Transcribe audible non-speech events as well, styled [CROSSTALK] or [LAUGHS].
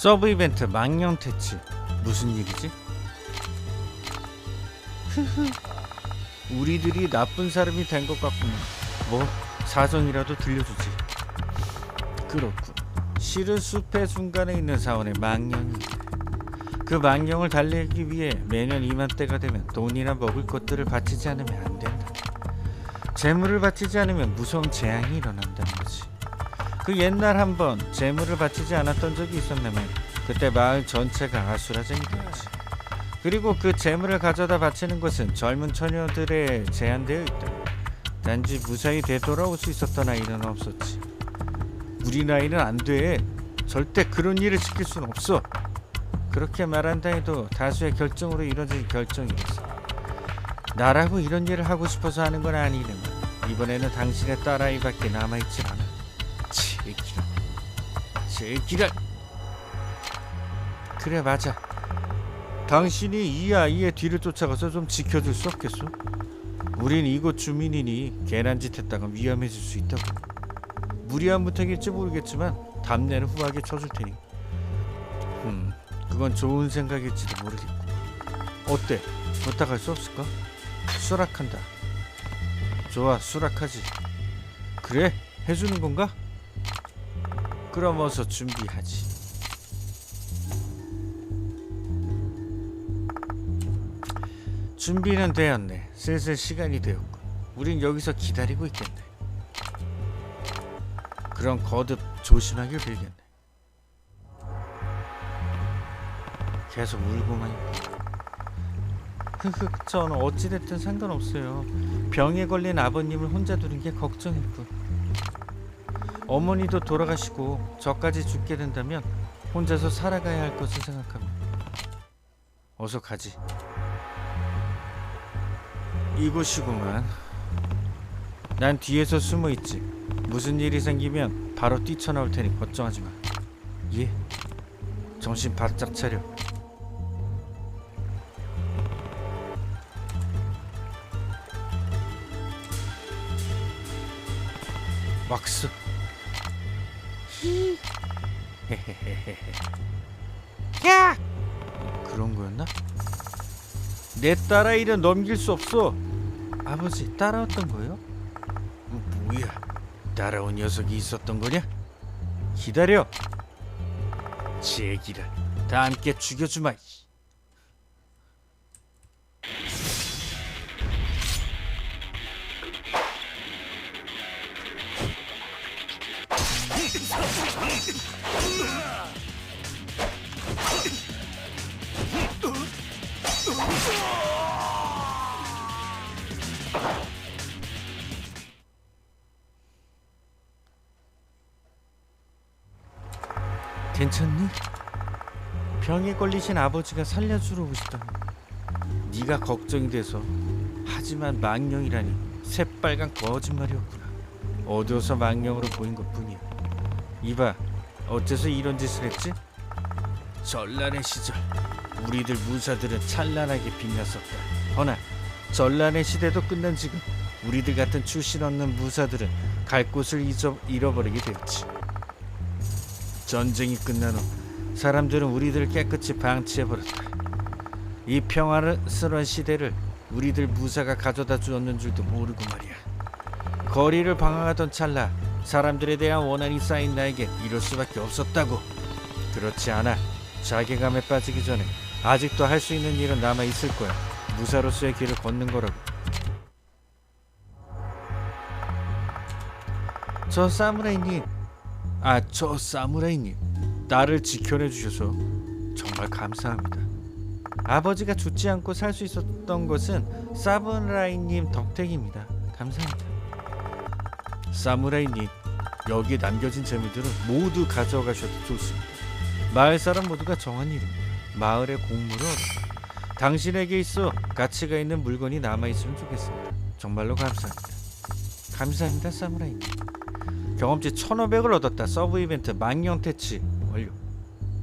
서브 이벤트 망령 퇴치 무슨 일이지? 우리들이 나쁜 사람이 된 것 같구나. 뭐 사정이라도 들려주지. 그렇군. 실은 숲의 중간에 있는 사원의 망령이. 그 망령을 달래기 위해 매년 이맘때가 되면 돈이나 먹을 것들을 바치지 않으면 안 된다. 재물을 바치지 않으면 무서운 재앙이 일어난다는 거지. 그 옛날 한 번 재물을 바치지 않았던 적이 있었다면 그때 마을 전체가 아수라장이 되었지. 그리고 그 재물을 가져다 바치는 것은 젊은 처녀들에 제한되어 있다. 단지 무사히 되돌아올 수 있었던 아이는 없었지. 우리 나이는 안 돼. 절대 그런 일을 지킬 순 없어. 그렇게 말한다 해도 다수의 결정으로 이뤄진 결정이었어. 나라고 이런 일을 하고 싶어서 하는 건 아니지만 이번에는 당신의 딸아이밖에 남아있질 않아. 제기라. 제기라. 그래 맞아. 당신이 이 아이의 뒤를 쫓아가서 좀 지켜줄 수 없겠소? 우린 이곳 주민이니 괜한 짓 했다가 위험해질 수 있다고. 무리한 부탁일지 모르겠지만 답례는 후하게 쳐줄 테니. 음, 그건 좋은 생각일지도 모르겠고. 어때? 부탁할 수 없을까? 수락한다. 좋아, 수락하지. 그래? 해주는 건가? 그럼 어서 준비하지. 준비는 되었네. 슬슬 시간이 되었고, 우린 여기서 기다리고 있겠네. 그럼 거듭 조심하길 빌겠네. 계속 울고만 있고. 흑흑, 전 어찌됐든 상관없어요. 병에 걸린 아버님을 혼자 두는 게 걱정일 뿐. 어머니도 돌아가시고 저까지 죽게 된다면 혼자서 살아가야 할 것을 생각합니다. 어서 가지. 이곳이구만. 난 뒤에서 숨어 있지. 무슨 일이 생기면 바로 뛰쳐나올 테니 걱정하지 마. 예. 정신 바짝 차려. 왁스. 히. [LAUGHS] 야! 그런 거였나? 내 딸아이를 넘길 수 없어. 아버지 따라왔던 거예요? 뭐, 뭐야? 따라온 녀석이 있었던 거냐? 기다려. 제기라. 다 함께 죽여주마. 괜찮니? 병에 걸리신 아버지가 살려주러 오시다니. 네가 걱정이 돼서. 하지만 망령이라니 새빨간 거짓말이었구나. 어두워서 망령으로 보인 것뿐이야. 이봐, 어째서 이런 짓을 했지? 전란의 시절, 우리들 무사들은 찬란하게 빛났었다. 허나 전란의 시대도 끝난 지금 우리들 같은 출신 없는 무사들은 갈 곳을 잃어버리게 되었지. 전쟁이 끝난 후 사람들은 우리들을 깨끗이 방치해버렸다. 이 평화스러운 시대를 우리들 무사가 가져다 주었는 줄도 모르고 말이야. 거리를 방황하던 찰나 사람들에 대한 원한이 쌓인 나에게 이럴 수밖에 없었다고. 그렇지 않아. 자괴감에 빠지기 전에 아직도 할 수 있는 일은 남아 있을 거야. 무사로서의 길을 걷는 거라고. 저 사무라이님, 아 저 사무라이님, 나를 지켜내 주셔서 정말 감사합니다. 아버지가 죽지 않고 살 수 있었던 것은 사무라이님 덕택입니다. 감사합니다. 사무라이님, 여기에 남겨진 재물들은 모두 가져가셔도 좋습니다. 마을 사람 모두가 정한 일입니다. 마을의 공물을. 당신에게 있어 가치가 있는 물건이 남아 있으면 좋겠습니다. 정말로 감사합니다. 감사합니다, 사무라이님. 경험치 1,500을 얻었다. 서브 이벤트 망령 퇴치 완료.